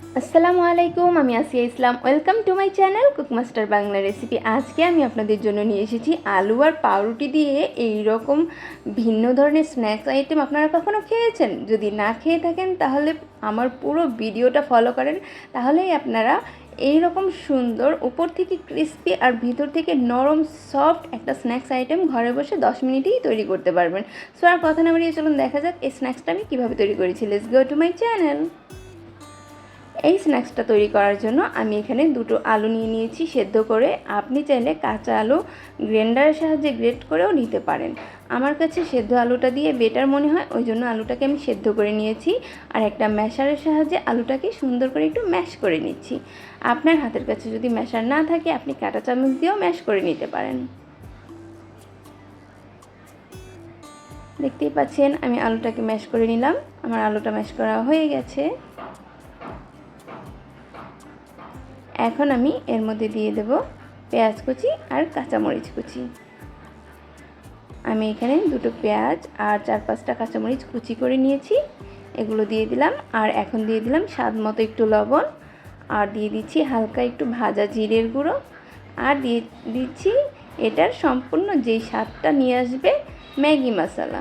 আসসালামু আলাইকুম, আমি Asia Islam. Welcome to my channel cookmaster Bangla recipe আজকে আমি আপনাদের জন্য নিয়ে এসেছি আলু আর পাউরুটি দিয়ে এই রকম ভিন্ন ধরনের স্ন্যাক্স আইটেম আপনারা কখনো খেয়েছেন? যদি না খেয়ে থাকেন, তাহলে আমার পুরো ভিডিওটা ফলো করেন। তাহলেই আপনারা এই রকম সুন্দর উপর থেকে ক্রিস্পি আর ভিতর থেকে নরম সফট একটা স্ন্যাক্স আইটেম ঘরে বসে দশ মিনিটেই তৈরি করতে পারবেন। সো আর কথা না বাড়িয়ে চলুন, দেখা যাক এই স্ন্যাক্সটা আমি কীভাবে তৈরি করেছি। Let's go to my channel এই স্ন্যাক্সটা তৈরি করার জন্য আমি এখানে দুটো আলু নিয়ে নিয়েছি সেদ্ধ করে। আপনি চাইলে কাঁচা আলু গ্রেন্ডারের সাহায্যে গ্রেট করেও নিতে পারেন। আমার কাছে সেদ্ধ আলুটা দিয়ে বেটার মনে হয়, ওই জন্য আলুটাকে আমি সেদ্ধ করে নিয়েছি আর একটা ম্যাশারের সাহায্যে আলুটাকে সুন্দর করে একটু ম্যাশ করে নিচ্ছি। আপনার হাতের কাছে যদি ম্যাশার না থাকে, আপনি কাঁটা চামচ দিয়েও ম্যাশ করে নিতে পারেন। দেখতেই পাচ্ছেন, আমি আলুটাকে ম্যাশ করে নিলাম। আমার আলুটা ম্যাশ করা হয়ে গেছে। এখন আমি এর মধ্যে দিয়ে দেব পেঁয়াজ কুচি আর কাঁচামরিচ কুচি। আমি এখানে দুটো পেঁয়াজ আর চার পাঁচটা কাঁচামরিচ কুচি করে নিয়েছি। এগুলো দিয়ে দিলাম আর এখন দিয়ে দিলাম স্বাদ মতো একটু লবণ। আর দিয়ে দিচ্ছি হালকা একটু ভাজা জিরের গুঁড়ো। আর দিয়ে দিচ্ছি এটার সম্পূর্ণ যেই স্বাদটা নিয়ে আসবে ম্যাগি মশলা।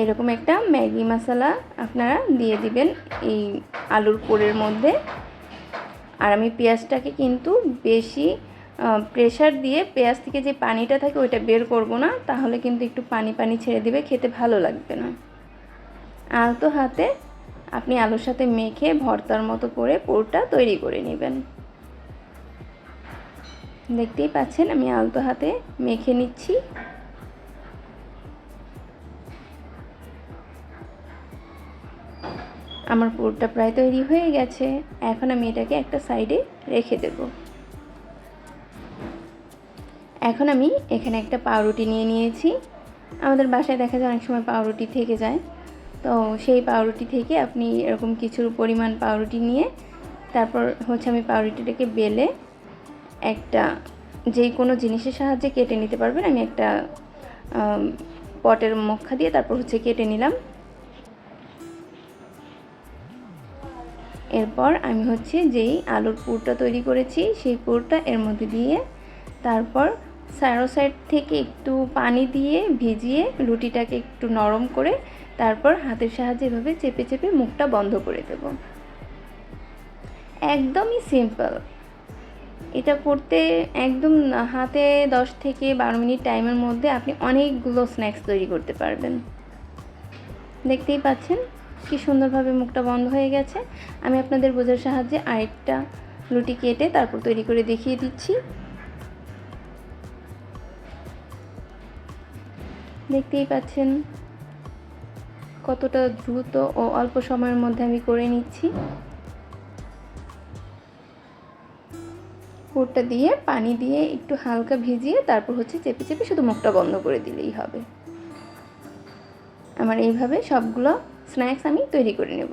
এরকম একটা ম্যাগি মশলা আপনারা দিয়ে দিবেন এই আলুর পোড়ের মধ্যে। আর আমি পেঁয়াজটাকে কিন্তু বেশি প্রেশার দিয়ে পেঁয়াজ থেকে যে পানিটা থাকে ওইটা বের করব না, তাহলে কিন্তু একটু পানি পানি ছেড়ে দিবে, খেতে ভালো লাগবে না। আলতো হাতে আপনি আলুর সাথে মেখে ভর্তার মতো করে পোরটা তৈরি করে নেবেন। দেখতেই পাচ্ছেন আমি আলতো হাতে মেখে নিচ্ছি। আমার পুরটা প্রায় তৈরি হয়ে গেছে। এখন আমি এটাকে একটা সাইডে রেখে দেব। এখন আমি এখানে একটা পাউরুটি নিয়ে নিয়েছি। আমাদের বাসায় দেখা যায় অনেক সময় পাউরুটি থেকে যায়। তো সেই পাউরুটি থেকে আপনি এরকম কিছুর পরিমাণ পাউরুটি নিয়ে, তারপর হচ্ছে আমি পাউরুটিটাকে বেলে একটা যেই কোনো জিনিসের সাহায্যে কেটে নিতে পারবেন। আমি একটা পটের মক্ষা দিয়ে তারপর হচ্ছে কেটে নিলাম। এরপর আমি হচ্ছে যেই আলুর পুরটা তৈরি করেছি, সেই পুরটা এর মধ্যে দিয়ে তারপর স্যারো সাইড থেকে একটু পানি দিয়ে ভিজিয়ে রুটিটাকে একটু নরম করে তারপর হাতের সাহায্যে এভাবে চেপে চেপে মুখটা বন্ধ করে দেব। একদমই সিম্পল। এটা করতে একদম হাতে দশ থেকে বারো মিনিট টাইমের মধ্যে আপনি অনেকগুলো স্ন্যাক্স তৈরি করতে পারবেন। দেখতেই পাচ্ছেন? কি সুন্দরভাবে মুখটা বন্ধ হয়ে গেছে। আমি আপনাদের বোঝার সাহায্যে আরেকটা রুটি কেটে তারপর তৈরি করে দেখিয়ে দিচ্ছি। দেখতেই পাচ্ছেন কতটা দ্রুত ও অল্প সময়ের মধ্যে আমি করে নিচ্ছি। পুরটা দিয়ে, পানি দিয়ে একটু হালকা ভিজিয়ে তারপর হচ্ছে চেপে চেপে শুধু মুখটা বন্ধ করে দিলেই হবে। আমার এইভাবে সবগুলো স্ন্যাক্স আমি তৈরি করে নেব।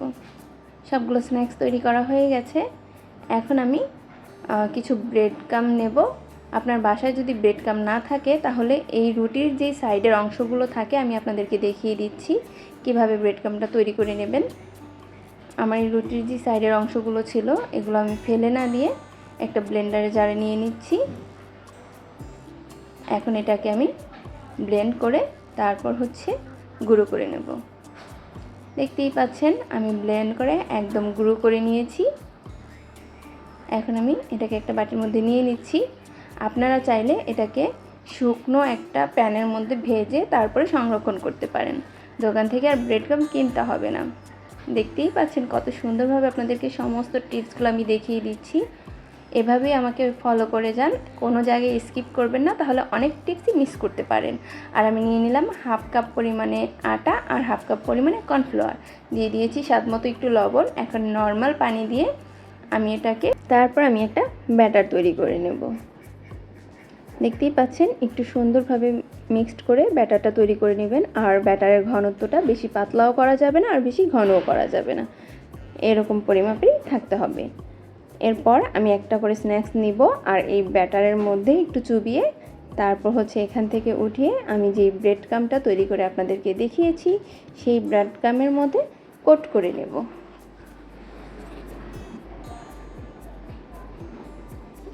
সবগুলো স্ন্যাক্স তৈরি করা হয়ে গেছে। এখন আমি কিছু ব্রেড কাম নেব। আপনার বাসায় যদি ব্রেড কাম না থাকে, তাহলে এই রুটির যে সাইডের অংশগুলো থাকে, আমি আপনাদেরকে দেখিয়ে দিচ্ছি কীভাবে ব্রেড কামটা তৈরি করে নেবেন। আমার এই রুটির যে সাইডের অংশগুলো ছিল, এগুলো আমি ফেলে না দিয়ে একটা ব্লেন্ডারে জারে নিয়ে নিচ্ছি। এখন এটাকে আমি ব্লেন্ড করে তারপর হচ্ছে গুঁড়ো করে নেব। দেখতেই পাচ্ছেন, আমি ব্লেন্ড করে একদম গুঁড়ো করে নিয়েছি। এখন আমি এটাকে একটা বাটির মধ্যে নিয়ে নিচ্ছি। আপনারা চাইলে এটাকে শুকনো একটা প্যানের মধ্যে ভেজে তারপরে সংরক্ষণ করতে পারেন। দোকান থেকে আর ব্রেড কাম কিনতে হবে না। দেখতেই পাচ্ছেন কত সুন্দরভাবে আপনাদেরকে সমস্ত টিপসগুলো আমি দেখিয়ে দিচ্ছি। এভাবেই আমাকে ফলো করে যান। কোনো জায়গায় স্কিপ করবেন না, তাহলে অনেক টিপসই মিস করতে পারেন। আর আমি নিয়ে নিলাম হাফ কাপ পরিমাণে আটা আর হাফ কাপ পরিমাণে কর্নফ্লাওয়ার দিয়ে দিয়েছি স্বাদ মতো একটু লবণ, এখন নর্মাল পানি দিয়ে আমি এটাকে, তারপর আমি একটা ব্যাটার তৈরি করে নেব। দেখতেই পাচ্ছেন, একটু সুন্দরভাবে মিক্সড করে ব্যাটারটা তৈরি করে নেবেন। আর ব্যাটারের ঘনত্বটা বেশি পাতলাও করা যাবে না, আর বেশি ঘনও করা যাবে না। এরকম পরিমাপেই থাকতে হবে। এরপর আমি একটা করে স্ন্যাক্স নিব আর এই ব্যাটারের মধ্যে একটু চুবিয়ে তারপর হচ্ছে এখান থেকে উঠিয়ে আমি যে ব্রেড কামটা তৈরি করে আপনাদেরকে দেখিয়েছি, সেই ব্রেড কামের মধ্যে কোট করে নেব।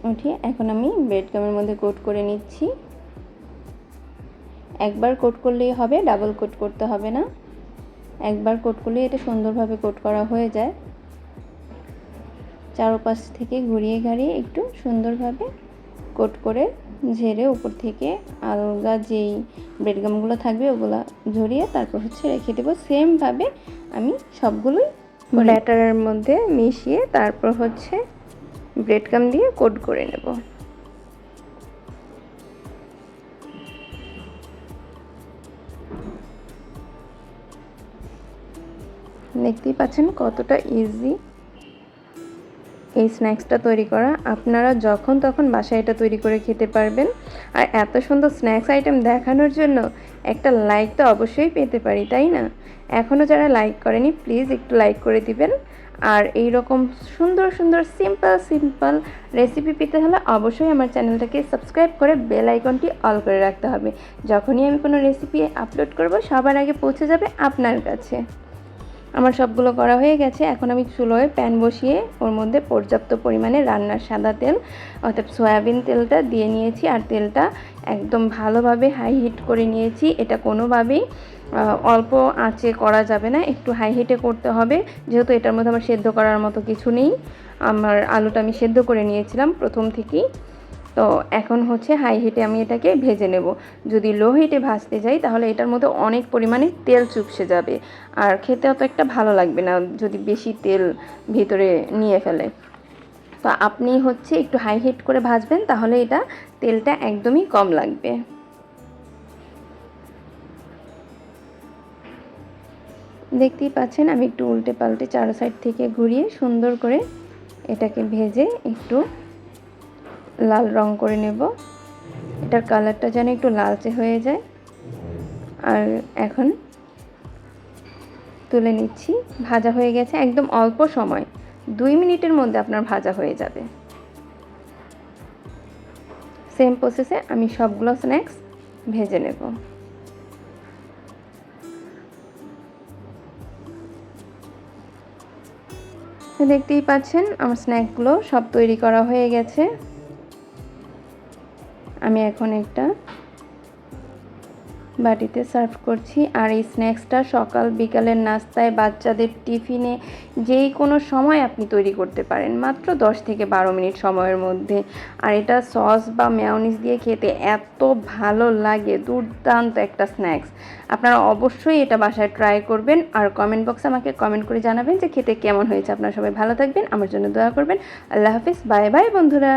উঠিয়ে এখন আমি ব্রেড কামের মধ্যে কোট করে নিচ্ছি। একবার কোট করলেই হবে ডাবল কোট করতে হবে না। একবার কোট করলেই এটা সুন্দরভাবে কোট করা হয়ে যায়। চারপাশ থেকে ঘুরিয়ে ঘাড়িয়ে একটু সুন্দরভাবে কোট করে ঝেড়ে উপর থেকে আলগা যেই ব্রেডগামগুলো থাকবে, ওগুলো ঝরিয়ে তারপর হচ্ছে রেখে দেবো। সেমভাবে আমি সবগুলোই ব্যাটারের মধ্যে মিশিয়ে তারপর হচ্ছে ব্রেডগাম দিয়ে কোট করে নেব। দেখতেই পাচ্ছেন কতটা ইজি এই স্ন্যাক্সটা তৈরি করা। আপনারা যখন তখন বাসায় এটা তৈরি করে খেতে পারবেন। আর এত সুন্দর স্ন্যাক্স আইটেম দেখানোর জন্য একটা লাইক তো অবশ্যই পেতে পারি, তাই না? এখনও যারা লাইক করেনি, প্লিজ একটু লাইক করে দিবেন। আর এই রকম সুন্দর সুন্দর, সিম্পল সিম্পল রেসিপি পেতে হলে অবশ্যই আমার চ্যানেলটাকে সাবস্ক্রাইব করে বেল আইকনটি অল করে রাখতে হবে। যখনই আমি কোনো রেসিপি আপলোড করব, সবার আগে পৌঁছে যাবে আপনার কাছে। আমার সবগুলো করা হয়ে গেছে। এখন আমি চুলোয় প্যান বসিয়ে ওর মধ্যে পর্যাপ্ত পরিমাণে রান্নার সাদা তেল, অর্থাৎ সয়াবিন তেলটা দিয়ে নিয়েছি আর তেলটা একদম ভালোভাবে হাই হিট করে নিয়েছি। এটা কোনোভাবেই অল্প আঁচে করা যাবে না, একটু হাই হিটে করতে হবে। যেহেতু এটার মধ্যে আমার সেদ্ধ করার মতো কিছু নেই, আমার আলুটা আমি সেদ্ধ করে নিয়েছিলাম প্রথম থেকেই। তো এখন হচ্ছে হাই হিটে আমি এটাকে ভেজে নেব। যদি লো হিটে ভাজতে যাই, তাহলে এটার মধ্যে অনেক পরিমাণে তেল চুপসে যাবে। আর খেতে অত একটা ভালো লাগবে না, যদি বেশি তেল ভিতরে নিয়ে ফেলে। তো আপনি হচ্ছে একটু হাই হিট করে ভাজবেন, তাহলে এটা তেলটা একদমই কম লাগবে। দেখতেই পাচ্ছেন, আমি একটু উল্টে পাল্টে চারো সাইড থেকে ঘুরিয়ে সুন্দর করে এটাকে ভেজে একটু লাল রং করে নেব। এটার কালারটা যেন একটু লালচে হয়ে যায়। আর এখন তুলে নিচ্ছি। ভাজা হয়ে গেছে একদম অল্প সময়। দুই মিনিটের মধ্যে আপনার ভাজা হয়ে যাবে। সেম প্রসেসে আমি সবগুলো স্ন্যাক্স ভেজে নেব। দেখতেই পাচ্ছেন, আমার স্ন্যাকগুলো সব তৈরি করা হয়ে গেছে। আমি এখন একটা বাটিতে সার্ভ করছি। আর এই স্ন্যাক্সটা সকাল বিকালের নাস্তায় বাচ্চাদের টিফিনে যেই কোনো সময় আপনি তৈরি করতে পারেন, মাত্র 10 থেকে বারো মিনিট সময়ের মধ্যে। আর এটা সস বা ম্যাওনিস দিয়ে খেতে এত ভালো লাগে, দুর্দান্ত একটা স্ন্যাক্স। আপনারা অবশ্যই এটা বাসায় ট্রাই করবেন আর কমেন্ট বক্সে আমাকে কমেন্ট করে জানাবেন যে খেতে কেমন হয়েছে। আপনারা সবাই ভালো থাকবেন, আমার জন্য দোয়া করবেন। আল্লাহ হাফিজ, বাই বাই বন্ধুরা।